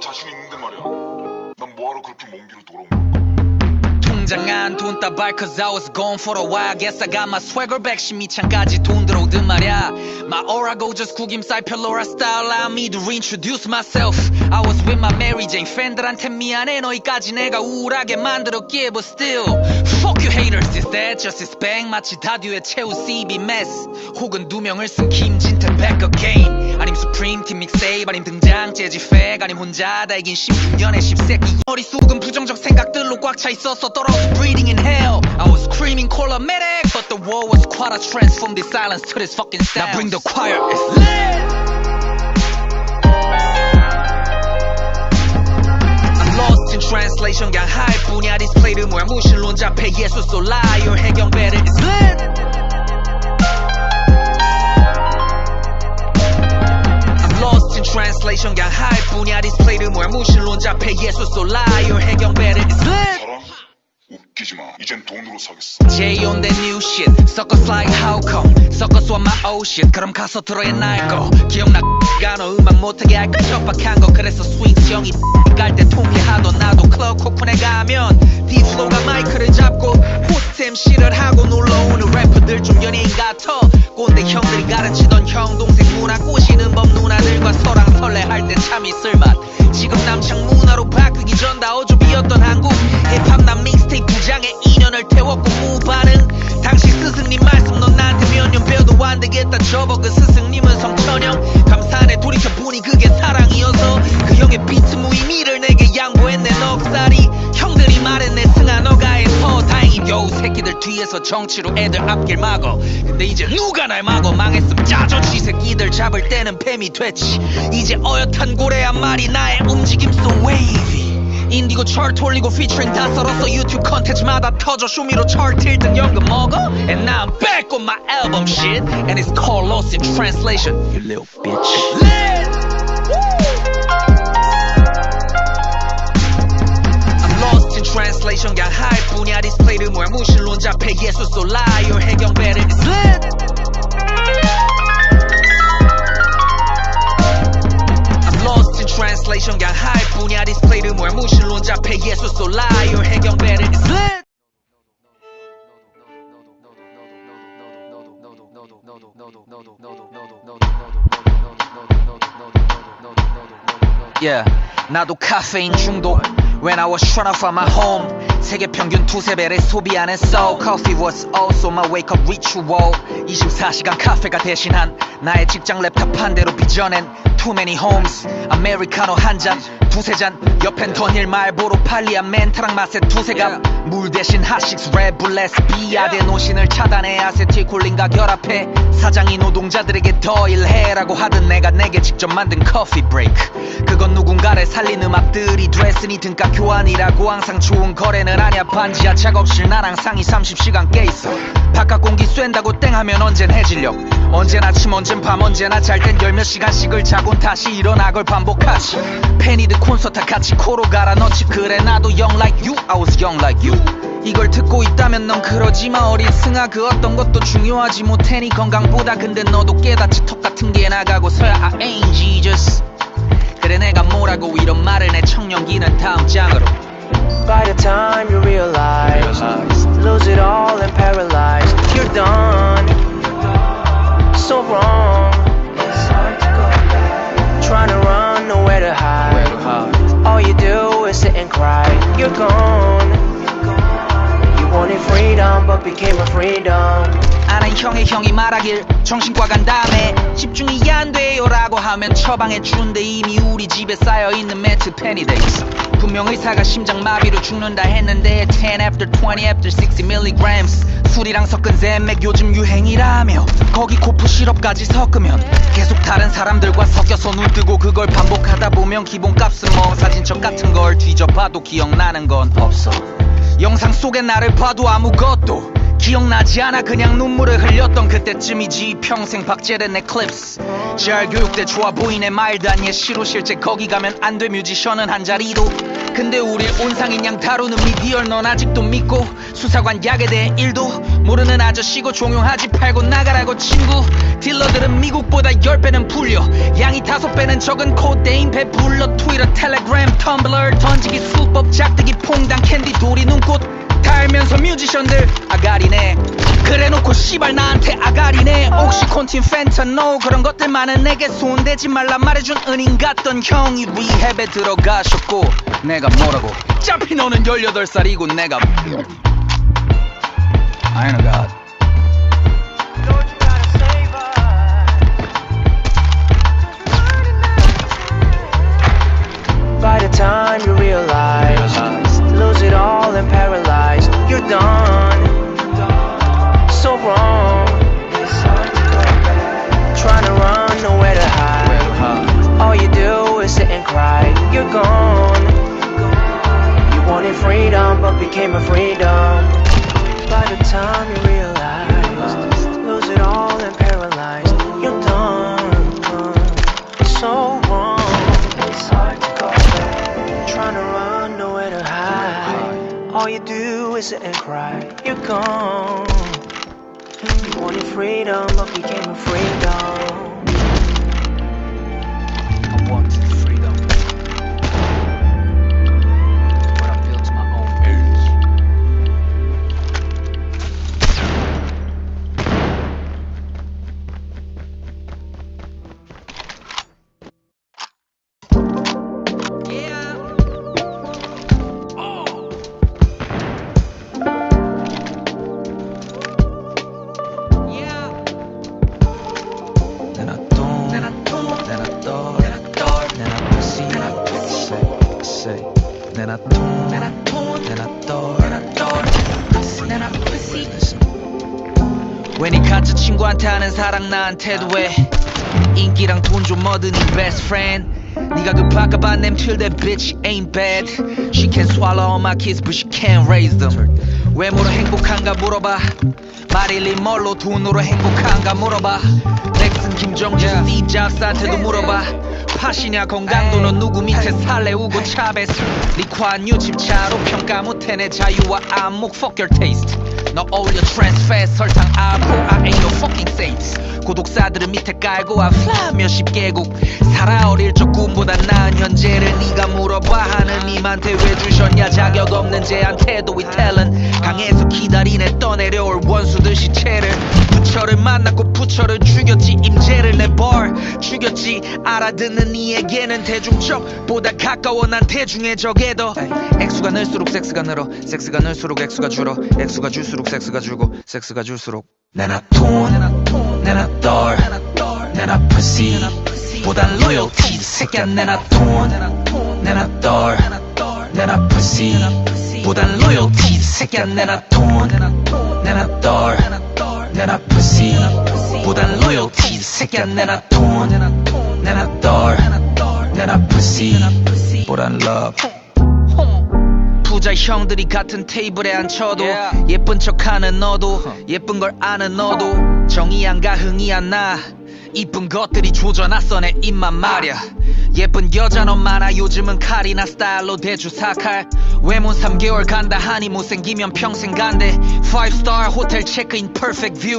자신 있는데 말이야. 난 뭐하러 그렇게 먼 길을 돌아온 걸까? 안돈 따발 cause I was gone for a while Guess I got my swagger back 심이창까지 돈 들어오든 말야 My aura go just 구김살 별로라 style Allow me to reintroduce myself I was with my Mary Jane 팬들한테 미안해 너희까지 내가 우울하게 만들었기에 But still Fuck you haters Is that just his bang 마치 다듀에 채우 CB mess 혹은 두 명을 쓴 김진태 back again 아님 수프림 팀 믹세이브 아님 등장 재즈 팩 아님 혼자 다 이긴 16년의 십새끼 머릿속은 부정적 생각들로 꽉 차 있어서 떨어 져 breathing in hell I was screaming call a medic But the war was quite a transform this silence to this fucking sound Now bring the choir it's lit I'm lost in translation 그냥 할 뿐이야 디스플레이를 뭐야 무실론 잡해 예수 so liar 해경배를 it's lit I'm lost in translation 그냥 할 뿐이야 디스플레이를 뭐야 무실론 잡해 예수 so liar 해경배를 on that new shit. Suckers like how come? Suckers want my old shit. 그럼 가서 들어야 날거. 기억나 가너 음악 못하게 할까 협박한 거. 그래서 스윙스 형이 깔때 통쾌하던 나도 클럽 코쿤에 가면 딥플로가 마이크를 잡고 호스트 MC를 하고 놀러오는 래퍼들 좀 연예인 같아. 꼰대 형들이 가르치던 형 동생 문화 꼬시는 법 누나들 뒤에서 정치로 애들 앞길 막어. 근데 이제 누가 날 막어? 망했음. 짜져 지 새끼들 잡을 때는 뱀이 됐지. 이제 어엿한 고래 한 마리 나의 움직임. 속 wavy. 인디고 차트 올리고 피처링 다 썰었어 유튜브 컨텐츠마다 터져 쇼미로 차트 1등 연금 먹어? And now I'm back on my album shit. And it's called Lost in Translation. You little bitch translation 그냥 할 뿐이야 디스플레이를 뭐야 무실론 잡해 예수 so liar 해경배를 is lit I'm lost in translation 그냥 할 뿐이야 디스플레이를 뭐야 무실론 잡해 예수 so liar 해경배를 is lit Yeah, 나도 카페인 중독 When I was trying to find my home 세계 평균 두세 배를 소비하는 so Coffee was also my wake up ritual 24시간 카페가 대신한 나의 직장 랩탑 한 대로 빚어낸 Too many homes 아메리카노 한잔 두세 잔 옆엔 던일 말보로 팔리한 멘트랑 맛의 두세 갑물 대신 핫식스 레블레스 비아데노신을 차단해 아세틸콜린과 결합해. 사장이 노동자들에게 더 일해라고 하던 내가 내게 직접 만든 커피 브레이크 그건 누군가를 살린 음악들이 됐으니 등가 교환이라고 항상 좋은 거래는 아냐 반지하 작업실 난 항상 2, 30시간 깨있어. 바깥 공기 쐰다고 땡하면 언젠 해질녘 언제나 아침 언젠 밤 언제나 잘 땐 열 몇 시간씩을 자곤 다시 일어나 걸 반복하지. 패니드 콘서트 같이 코로 갈아 넣지. 그래 나도 young like you I was young like you. 이걸 듣고 있다면 넌 그러지마. 어린 승아 그 어떤 것도 중요하지 못해 네 건강보다 근데 너도 깨닫지. 턱 같은 게 나가고서야 I ain't Jesus. 그래 내가 뭐라고 이런 말을 내 청년기는 다음 장으로. By the time you realize, lose it all and paralyzed, you're done. Wrong. Trying to run, nowhere to hide. All you do is sit and cry. You're gone. You wanted freedom, but became a freedom. 아는 형의 형이 말하길 정신과 간 다음에 집중이 안 돼요라고 하면 처방해 준대 이미 우리 집에 쌓여 있는 매트 페니데이스 분명 의사가 심장마비로 죽는다 했는데 10 after 20 after 60 milligrams. 술이랑 섞은 잼맥 요즘 유행이라며. 거기 코프 시럽까지 섞으면 계속 다른 사람들과 섞여서 눈 뜨고 그걸 반복하다 보면 기본값은 뭐 사진첩 같은 걸 뒤져봐도 기억나는 건 없어. 영상 속의 나를 봐도 아무것도 기억나지 않아. 그냥 눈물을 흘렸던 그때쯤이지. 평생 박제된 내 클립스 잘 교육돼 좋아 보이네. 말도 안 예시로 실제 거기 가면 안 돼. 뮤지션은 한 자리도 근데 우릴 온상인 양 다루는 미디어를 넌 아직도 믿고 수사관 약에 대해 일도 모르는 아저씨고 종용하지 팔고 나가라고 친구. 딜러들은 미국보다 10배는 풀려. 양이 5배는 적은 코데인 배불러. 트위터 텔레그램 텀블러 던지기 수법 작두기 퐁당 캔디 도리 눈꽃 달면서 뮤지션들 아가리네. 그래놓고 씨발 나한테 아가리네. 옥시콘틴 펜타노 그런 것들만은 내게 손대지 말라 말해준 은인 같던 형이 리헵에 들어가셨고 내가 뭐라고? 어차피 너는 18살이고 내가 All you do is sit and cry. You're gone. You wanted freedom, but became a freedom. 왜네 가짜 친구한테 하는 사랑 나한테도 왜 인기랑 돈 좀 얻은 이 best friend. 네가 그 바꿔봐 them till that bitch ain't bad. She can swallow all my kids but she can't raise them. 외모로 행복한가 물어봐. 마릴린 멀로 돈으로 행복한가 물어봐. 넥슨 김정주 스티브 잡스한테도 물어봐. 팥이냐 건강도 넌 누구 밑에 살래 우고 차베스. 리ኳ뉴 집차로 평가 못해 내 자유와 안목 Fuck your taste 너 어울려 트랜스페 설탕 아포 I ain't no fucking saints. 고독사들은 밑에 깔고 와. Fly 몇십 개국. 살아 어릴 적 꿈보다 나은 현재를 네가 물어봐 하는 님한테 왜 주셨냐? 자격 없는 쟤한테도 we tellin. 강에서 기다리네 떠내려올 원수들 시체를 부처를 만났고 부처를 죽였지. 임재를 내벌 죽였지. 알아듣는 이에게는 대중적보다 가까워 난 대중의 적에도. 액수가 늘수록 섹스가 늘어. 섹스가 늘수록 액수가 줄어. 액수가 줄수록 섹스가 줄고 섹스가 줄수록. 내나 돈 내나 떨 내나 pussy 보단 loyalty 새끼야 내나 돈 내나 떨 내나 pussy 보단 loyalty 새끼야 내나 돈 내나 떨 내나 pussy. 보단 loyalty. 새끼야 내나 돈 내나 떨 내나 pussy. 보단 love. 부자 형들이 같은 테이블에 앉혀도 예쁜 척하는 너도 예쁜 걸 아는 너도 정이 안가 흥이 안나 이쁜 것들이 조져놨어 내 입만 말야 예쁜 여자 너 많아 요즘은 칼이나 스타일로 대주 사칼. 외모 3개월 간다 하니 못생기면 평생 간대. 5star 호텔 체크인 perfect view